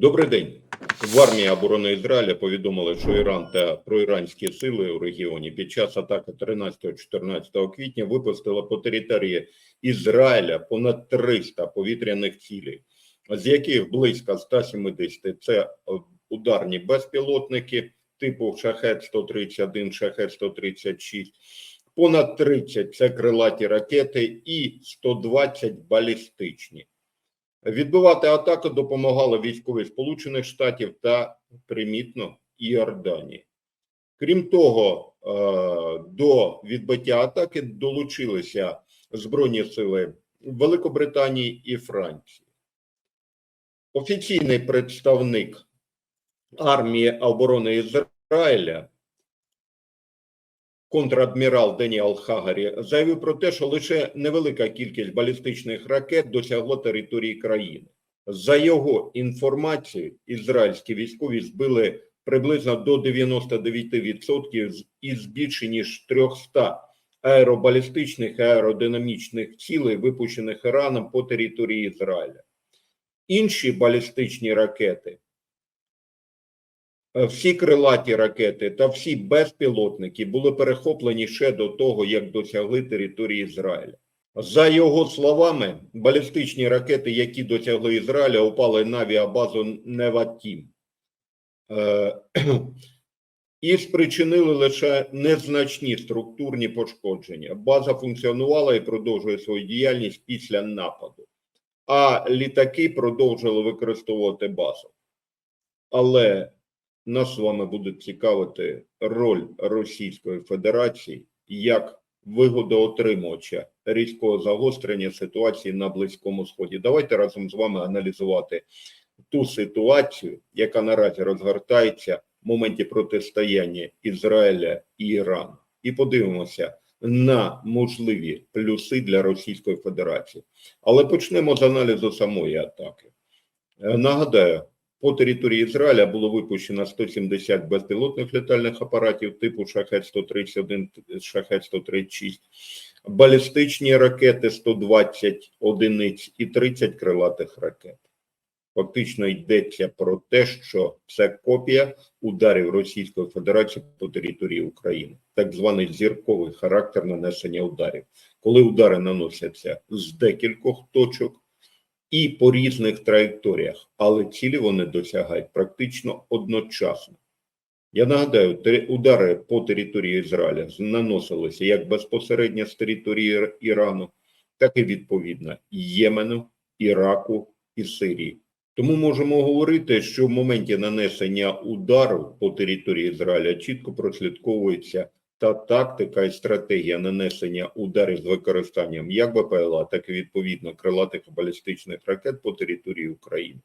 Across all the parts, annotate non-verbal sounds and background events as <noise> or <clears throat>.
Добрий день. В армії оборони Ізраїля повідомили, що Іран та проіранські сили у регіоні під час атаки 13-14 квітня випустили по території Ізраїля понад 300 повітряних цілей, з яких близько 170 – це ударні безпілотники типу Шахет-131, Шахет-136, понад 30 – це крилаті ракети і 120 – балістичні. Відбивати атаку допомагали військові Сполучених Штатів та примітно Іорданії. Крім того, е, до відбиття атаки долучилися Збройні сили Великобританії і Франції. Офіційний представник армії оборони Ізраїля контрадмірал Деніал Хагарі заявив про те, що лише невелика кількість балістичних ракет досягла території країни. За його інформацією, ізраїльські військові збили приблизно до 99% з- із більше ніж 300 аеробалістичних і аеродинамічних цілей, випущених Іраном по території Ізраїля. Інші балістичні ракети всі крилаті ракети та всі безпілотники були перехоплені ще до того, як досягли території Ізраїля. За його словами, балістичні ракети, які досягли Ізраїля, упали на авіабазу Неватім Е, <clears throat> і спричинили лише незначні структурні пошкодження. База функціонувала і продовжує свою діяльність після нападу, а літаки продовжили використовувати базу. Але нас з вами буде цікавити роль Російської Федерації як вигодоотримувача різкого загострення ситуації на Близькому Сході. Давайте разом з вами аналізувати ту ситуацію, яка наразі розгортається в моменті протистояння Ізраїля і Ірану, і подивимося на можливі плюси для Російської Федерації. Але почнемо з аналізу самої атаки. Нагадаю, по території Ізраїля було випущено 170 безпілотних літальних апаратів типу Шахет-131, Шахет-136, балістичні ракети 120 одиниць і 30 крилатих ракет. Фактично йдеться про те, що це копія ударів Російської Федерації по території України, так званий зірковий характер нанесення ударів, коли удари наносяться з декількох точок і по різних траєкторіях, але цілі вони досягають практично одночасно. Я нагадаю, удари по території Ізраїля наносилися як безпосередньо з території Ірану, так і відповідно Ємену, Іраку і Сирії. Тому можемо говорити, що в моменті нанесення удару по території Ізраїля чітко прослідковується та тактика і стратегія нанесення ударів з використанням як БПЛА, так і відповідно крилатих балістичних ракет по території України.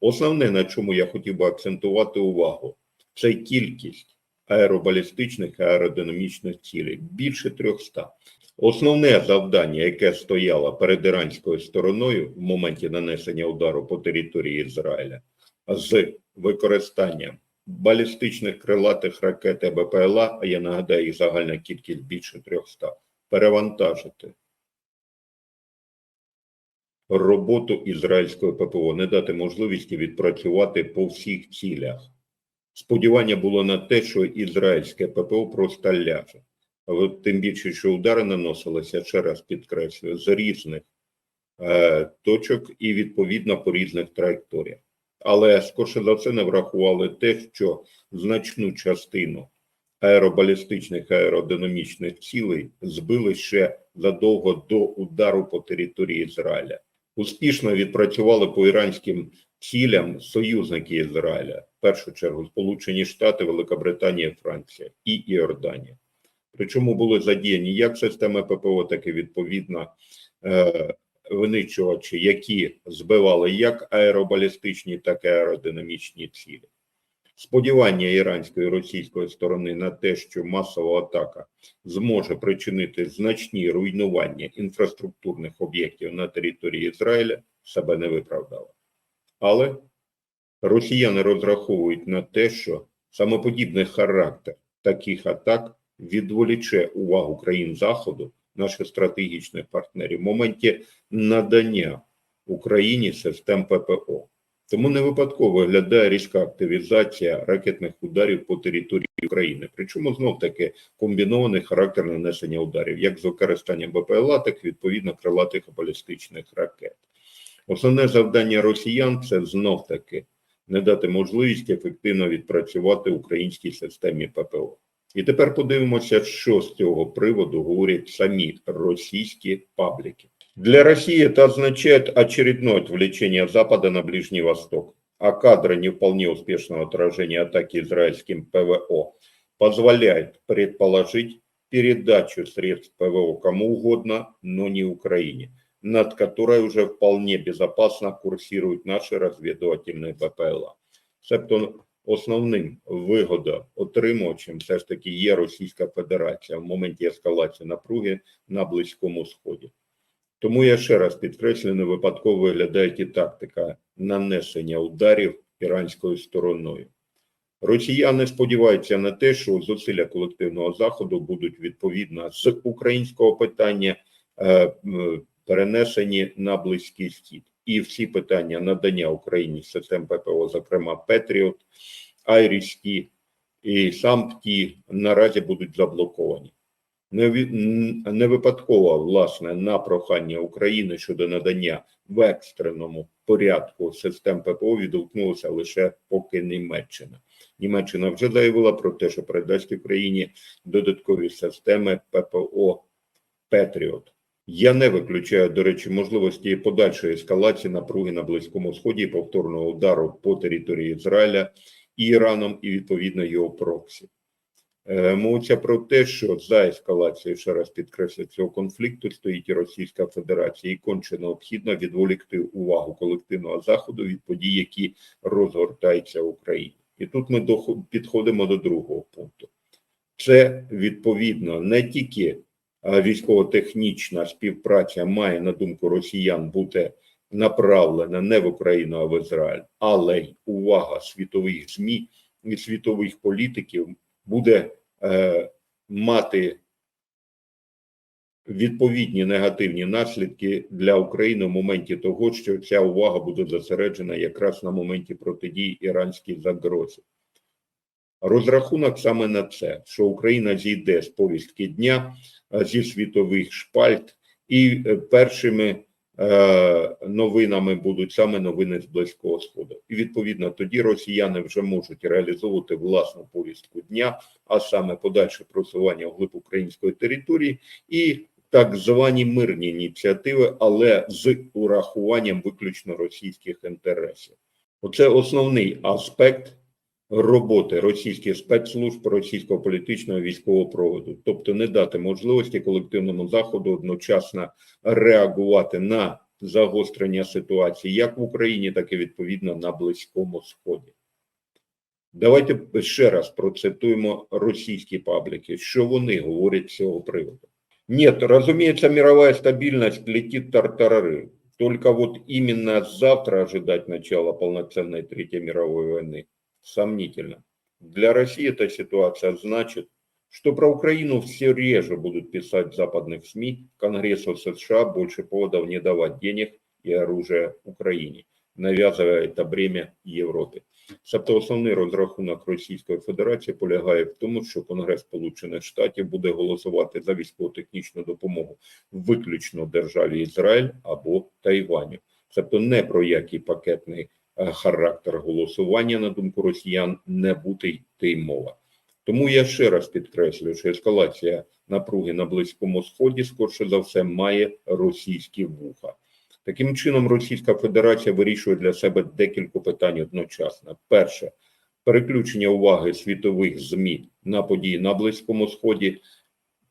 Основне, на чому я хотів би акцентувати увагу, це кількість аеробалістичних і аеродинамічних цілей більше 300. Основне завдання, яке стояло перед іранською стороною в моменті нанесення удару по території Ізраїля з використанням балістичних крилатих ракет БПЛА, а я нагадаю, їх загальна кількість більше 300, перевантажити роботу ізраїльської ППО, не дати можливості відпрацювати по всіх цілях. Сподівання було на те, що ізраїльське ППО просто ляже. Тим більше, що удари наносилися, ще раз підкреслюю, з різних е, точок і відповідно по різних траєкторіях. Але скорше за все не врахували те, що значну частину аеробалістичних аеродинамічних цілей збили ще задовго до удару по території Ізраїля. Успішно відпрацювали по іранським цілям союзники Ізраїля, в першу чергу Сполучені Штати, Велика Франція і Іорданія. Причому були задіяні як системи ППО, так і відповідно е, винищувачі, які збивали як аеробалістичні, так і аеродинамічні цілі. Сподівання іранської і російської сторони на те, що масова атака зможе причинити значні руйнування інфраструктурних об'єктів на території Ізраїля, себе не виправдало. Але росіяни розраховують на те, що саме подібний характер таких атак відволіче увагу країн Заходу, наших стратегічних партнерів, в моменті надання Україні систем ППО. Тому не випадково виглядає різка активізація ракетних ударів по території України. Причому знов таки комбінований характер нанесення ударів, як з використанням БПЛА, так і відповідно крилатих і балістичних ракет. Основне завдання росіян це знов таки не дати можливість ефективно відпрацювати українській системі ППО. І тепер подивимося, що з цього приводу говорять самі російські пабліки. Для России это означает очередное отвлечение Запада на Ближний Восток, а кадры не вполне успешного отражения атаки израильским ПВО позволяет предположить передачу средств ПВО кому угодно, но не Украине, над которой уже вполне безопасно курсируют наши разведывательные БПЛА. Себто основним вигодоотримувачем все ж таки є Російська Федерація в моменті ескалації напруги на Близькому Сході. Тому я ще раз підкреслю, не випадково виглядає і тактика нанесення ударів іранською стороною. Росіяни сподіваються на те, що зусилля колективного заходу будуть відповідно з українського питання е, перенесені на близький схід. І всі питання надання Україні систем ППО, зокрема Петріот, Айріс-Ті і САМПТі, наразі будуть заблоковані. Не, не випадково, власне, на прохання України щодо надання в екстреному порядку систем ППО відгукнулася лише поки Німеччина. Німеччина вже заявила про те, що передасть Україні додаткові системи ППО Петріот. Я не виключаю, до речі, можливості подальшої ескалації напруги на Близькому Сході повторного удару по території Ізраїля і Іраном і відповідно його проксі. Е, Мовиться про те, що за ескалацією, ще раз підкреслю, цього конфлікту стоїть Російська Федерація, і конче необхідно відволікти увагу колективного заходу від подій, які розгортаються в Україні. І тут ми підходимо до другого пункту. Це відповідно не тільки військово-технічна співпраця має на думку росіян бути направлена не в Україну, а в Ізраїль, але й увага світових ЗМІ і світових політиків буде е, мати відповідні негативні наслідки для України в моменті того, що ця увага буде зосереджена якраз на моменті протидії іранській загрозі. Розрахунок саме на це, що Україна зійде з повістки дня е, зі світових шпальт, і е, першими е, новинами будуть саме новини з Близького Сходу. І відповідно тоді росіяни вже можуть реалізовувати власну повістку дня, а саме подальше просування вглиб української території і так звані мирні ініціативи, але з урахуванням виключно російських інтересів. Оце основний аспект роботи російських спецслужб російського політичного військового проводу, тобто не дати можливості колективному заходу одночасно реагувати на загострення ситуації як в Україні, так і відповідно на Близькому Сході. Давайте ще раз процитуємо російські пабліки, що вони говорять з цього приводу. Нет, разумеется, мировая стабильность летит тартарары. Только вот именно завтра ожидать начала полноценной Третьей мировой войны сомнительно. Для России эта ситуация значит, что про Украину все реже будут писать в западных СМИ, Конгрессу США больше поводов не давать денег и оружия Украине, навязывая это бремя Європі. Тобто основний розрахунок Російської Федерації полягає в тому, що Конгрес Сполучених Штатів буде голосувати за військово-технічну допомогу виключно державі Ізраїль або Тайваню. Тобто не про який пакетний е, характер голосування, на думку росіян, не буде йти мова. Тому я ще раз підкреслюю, що ескалація напруги на Близькому Сході, скорше за все, має російські вуха. Таким чином, Російська Федерація вирішує для себе декілька питань одночасно. Перше переключення уваги світових ЗМІ на події на Близькому Сході.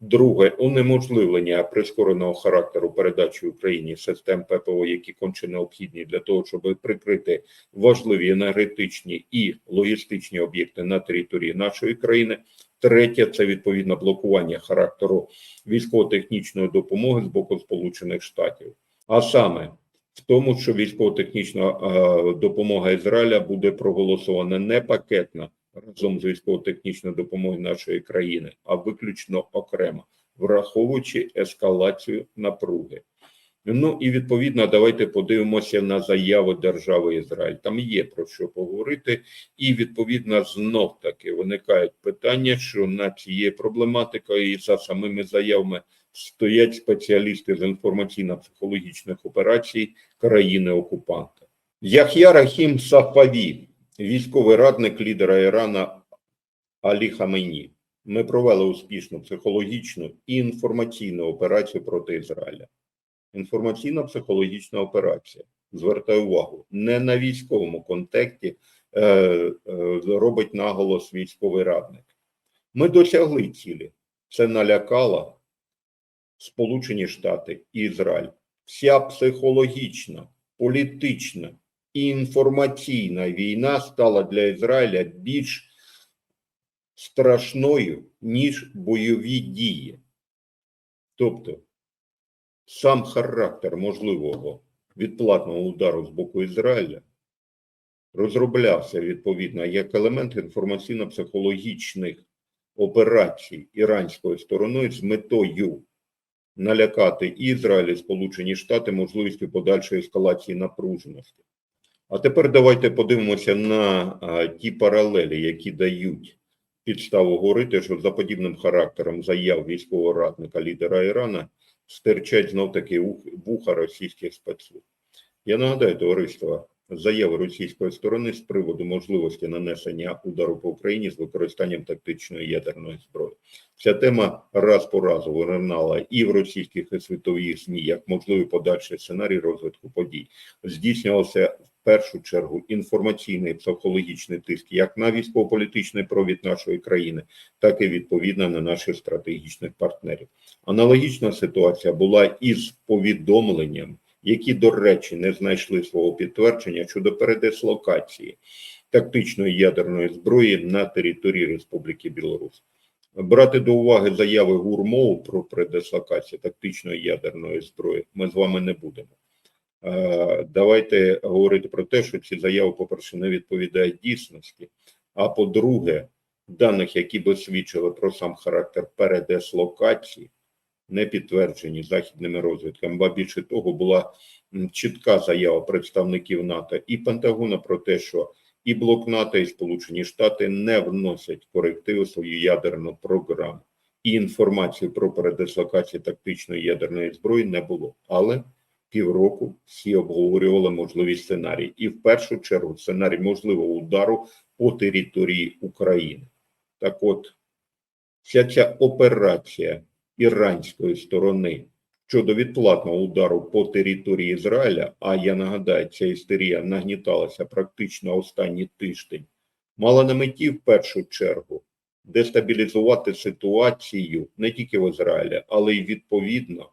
Друге унеможливлення прискореного характеру передачі Україні систем ППО, які конче необхідні для того, щоб прикрити важливі енергетичні і логістичні об'єкти на території нашої країни. Третє це відповідно блокування характеру військово-технічної допомоги з боку Сполучених Штатів. А саме в тому, що військово-технічна е, допомога Ізраїля буде проголосована не пакетно разом з військово-технічною допомогою нашої країни, а виключно окремо, враховуючи ескалацію напруги. Ну і відповідно, давайте подивимося на заяву держави Ізраїль. Там є про що поговорити, і відповідно знов таки виникають питання, що над цією проблематикою і за самими заявами стоять спеціалісти з інформаційно-психологічних операцій країни-окупанта. Яхя Рахім Сафаві, військовий радник лідера Ірана Алі Хамейні. Ми провели успішну психологічну і інформаційну операцію проти Ізраїля. Інформаційна психологічна операція. Звертаю увагу, не на військовому контексті е, е, робить наголос військовий радник. Ми досягли цілі. Це налякало Сполучені Штати і Ізраїль. Вся психологічна, політична інформаційна війна стала для Ізраїля більш страшною, ніж бойові дії. Тобто, сам характер можливого відплатного удару з боку Ізраїля розроблявся відповідно як елемент інформаційно-психологічних операцій іранською стороною з метою налякати Ізраїль і Сполучені Штати можливістю подальшої ескалації напруженості. А тепер давайте подивимося на а, ті паралелі, які дають підставу говорити, що за подібним характером заяв військового радника лідера Ірана стирчать знов таки вуха російських спецслужб. Я нагадаю, товариство, заяви російської сторони з приводу можливості нанесення удару по Україні з використанням тактичної ядерної зброї. Ця тема раз по разу виринала і в російських і світових ЗМІ як можливий подальший сценарій розвитку подій. Здійснювався першу чергу інформаційний психологічний тиск як на військово-політичний провід нашої країни, так і відповідно на наших стратегічних партнерів. Аналогічна ситуація була із повідомленням, які, до речі, не знайшли свого підтвердження щодо передислокації тактичної ядерної зброї на території Республіки Білорусь. Брати до уваги заяви ГУРМОВ про передислокацію тактичної ядерної зброї ми з вами не будемо. Е, Давайте говорити про те, що ці заяви, по-перше, не відповідають дійсності. А по-друге, даних, які би свідчили про сам характер передислокації, не підтверджені західними розвідками, ба більше того, була чітка заява представників НАТО і Пентагона про те, що і блок НАТО, і Сполучені Штати не вносять корективи свою ядерну програму. І інформацію про передислокацію тактичної ядерної зброї не було. Але півроку всі обговорювали можливі сценарії. І в першу чергу сценарій можливого удару по території України. Так от, вся ця операція іранської сторони щодо відплатного удару по території Ізраїля, а я нагадаю, ця істерія нагніталася практично останній тиждень, мала на меті в першу чергу дестабілізувати ситуацію не тільки в Ізраїлі, але й відповідно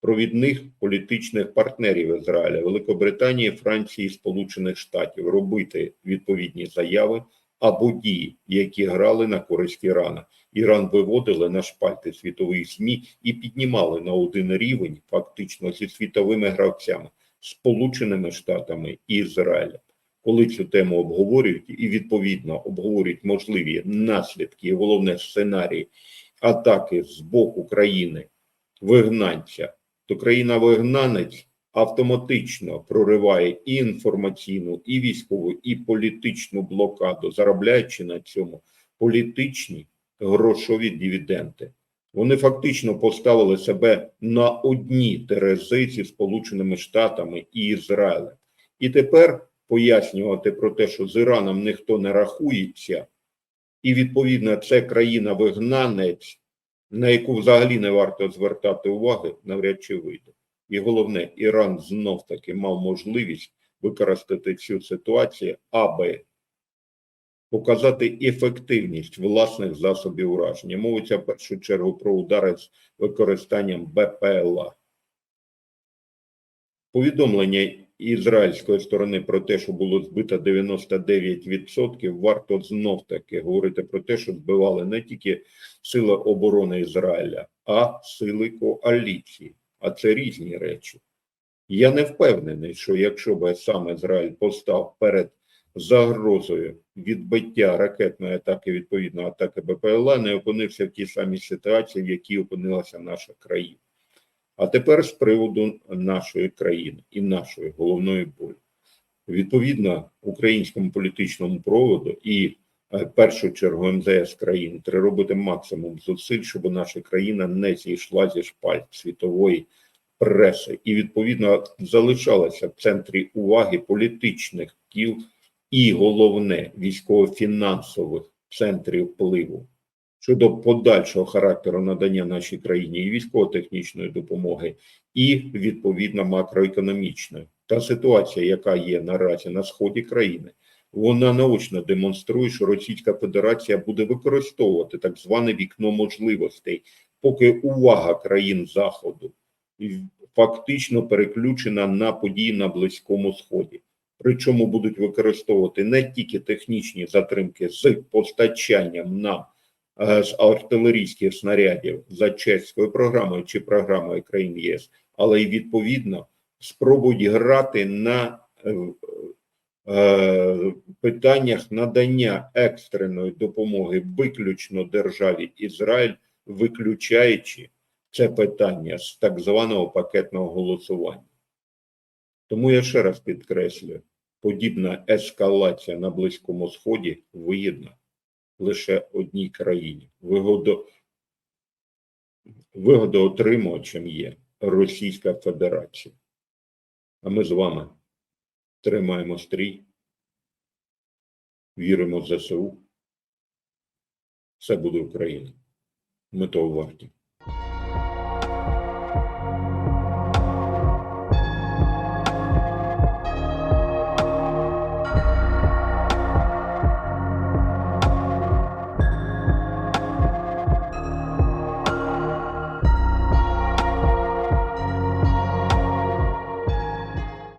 провідних політичних партнерів Ізраїля, Великобританії, Франції, Сполучених Штатів робити відповідні заяви або дії, які грали на користь Ірана. Іран виводили на шпальти світових ЗМІ і піднімали на один рівень фактично зі світовими гравцями, Сполученими Штатами і Ізраїлем. Коли цю тему обговорюють і відповідно обговорюють можливі наслідки, і головне сценарії атаки з боку країни вигнанця, то країна-вигнанець автоматично прориває і інформаційну, і військову, і політичну блокаду, заробляючи на цьому політичні грошові дивіденди. Вони фактично поставили себе на одні терези зі Сполученими Штатами і Ізраїлем. І тепер пояснювати про те, що з Іраном ніхто не рахується, і відповідно це країна-вигнанець, на яку взагалі не варто звертати уваги, навряд чи вийде. І головне, Іран знов таки мав можливість використати цю ситуацію, аби показати ефективність власних засобів ураження. Мовиться в першу чергу про удари з використанням БПЛА. Повідомлення ізраїльської сторони про те, що було збито 99%, варто знов таки говорити про те, що збивали не тільки сили оборони Ізраїля, а сили коаліції. А це різні речі. Я не впевнений, що якщо би сам Ізраїль постав перед загрозою відбиття ракетної атаки, відповідно атаки БПЛА, не опинився в тій самій ситуації, в якій опинилася наша країна. А тепер з приводу нашої країни і нашої головної болі. Відповідно, українському політичному проводу і е, першу чергу МЗС країн треба робити максимум зусиль, щоб наша країна не зійшла зі шпальт світової преси і відповідно залишалася в центрі уваги політичних кіл і головне військово-фінансових центрів впливу щодо подальшого характеру надання нашій країні і військово-технічної допомоги, і відповідно макроекономічної. Та ситуація, яка є наразі на сході країни, вона наочно демонструє, що Російська Федерація буде використовувати так зване вікно можливостей, поки увага країн Заходу фактично переключена на події на Близькому Сході. Причому будуть використовувати не тільки технічні затримки з постачанням нам артилерійських снарядів за чеською програмою чи програмою країн ЄС, але й відповідно спробують грати на е, е, питаннях надання екстреної допомоги виключно державі Ізраїль, виключаючи це питання з так званого пакетного голосування. Тому я ще раз підкреслюю, подібна ескалація на Близькому Сході вигідна лише одній країні. Вигодо, вигодоотримувачем є Російська Федерація. А ми з вами тримаємо стрій, віримо в ЗСУ. Все буде Україна. Ми того варті.